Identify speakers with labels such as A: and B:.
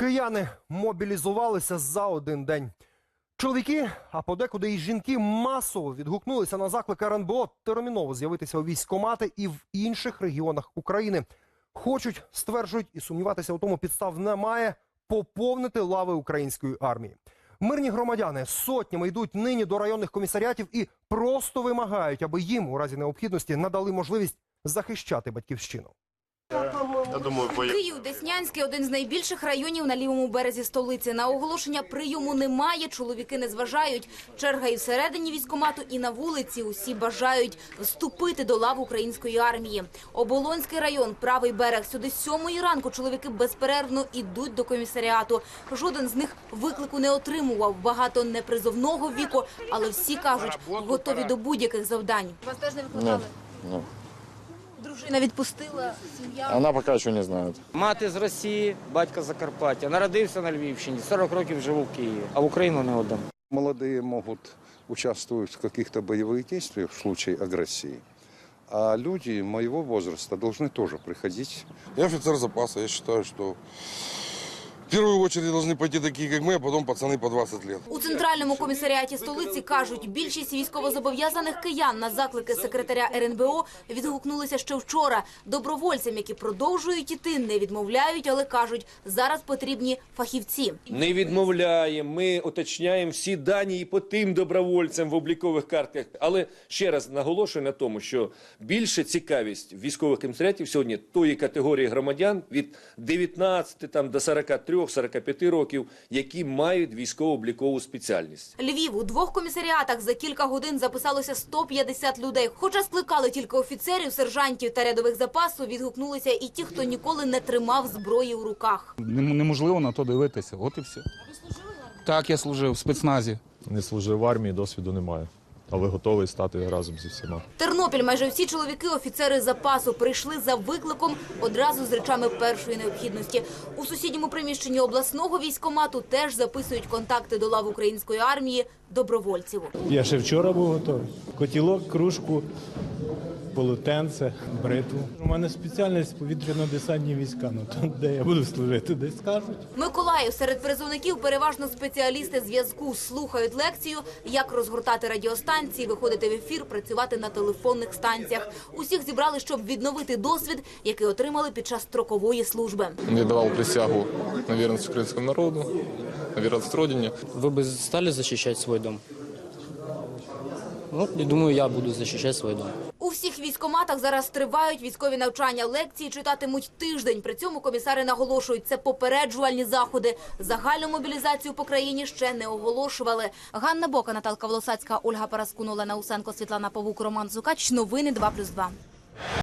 A: Кияни мобілізувалися за один день. Чоловіки, а подекуди і жінки масово відгукнулися на заклик РНБО терміново з'явитися у військкомати і в інших регіонах України. Хочуть, стверджують, і сумніватися у тому підстав немає поповнити лави української армії. Мирні громадяни сотнями йдуть нині до районних комісаріатів і просто вимагають, аби їм у разі необхідності надали можливість захищати батьківщину.
B: Я думаю, по
C: Київ Деснянський один з найбільших районів на лівому березі столиці. На оголошення прийому немає. Чоловіки не зважають. Черга і всередині військкомату, і на вулиці. Усі бажають вступити до лав української армії. Оболонський район, правий берег. Сюди з сьомої ранку чоловіки безперервно ідуть до комісаріату. Жоден з них виклику не отримував. Багато непризовного віку, але всі кажуть, готові до будь-яких завдань. Вас теж не викликали?
D: Ну,
C: Дружина відпустила, сім'я.
D: она пока еще не знает.
E: Мати з Росії, батько з Закарпаття. Народився на Львівщині, 40 років живу в Києві, а в Україну не отдам.
F: Молодые могут участвовать в каких-то боевых действиях в случае агрессии, а люди моего возраста должны тоже приходить
G: Я офицер запаса. Я считаю, что в первую очередь должны пойти такие, как мы, а потом пацаны по 20 лет.
C: У центральному комісаріаті столиці кажуть, більшість військовозобов'язаних киян на заклики секретаря РНБО відгукнулися ще вчора. Добровольцям, які продовжують іти, не відмовляють, але кажуть, зараз потрібні фахівці.
H: Не відмовляємо, ми уточняємо всі дані і по тим добровольцям в облікових картках. Але ще раз наголошую на тому, що більше цікавість військових комісаріатів сьогодні тої категорії громадян від 19 там, до 43-45 років, які мають військово-облікову спеціальність.
C: Львів у двох комісаріатах за кілька годин записалося 150 людей. Хоча скликали тільки офіцерів, сержантів та рядових запасу, відгукнулися і ті, хто ніколи не тримав зброї у руках.
I: Неможливо на то дивитися. От і все. Так, я служив в спецназі.
J: Не служив в армії, досвіду немає. Але готовий стати разом зі всіма.
C: Тернопіль майже всі чоловіки офіцери запасу прийшли за викликом одразу з речами першої необхідності. У сусідньому приміщенні обласного військомату теж записують контакти до лав української армії добровольців.
K: Я ще вчора був готовий. Котілок, кружку, полотенце, бритву. У мене спеціальність повітряно-десантні війська. Ну то де я буду служити, десь скажуть.
C: Миколаїв серед призовників переважно спеціалісти зв'язку слухають лекцію, як розгортати радіостанції, виходити в ефір, працювати на телефонних станціях. Усіх зібрали, щоб відновити досвід, який отримали під час строкової служби.
D: Я давал присягу на верность украинскому народу, на верность Родине.
E: Ви б стали захищати свій дом? Ну, я думаю, я буду захищати свій дом.
C: Всіх військоматах зараз тривають військові навчання. Лекції читатимуть тиждень. При цьому комісари наголошують, це попереджувальні заходи. Загальну мобілізацію по країні ще не оголошували. Ганна Бока, Наталка Волосацька, Ольга Параскун, Олена Усенко, Світлана Павук, Роман Зукач. Новини 2+,2.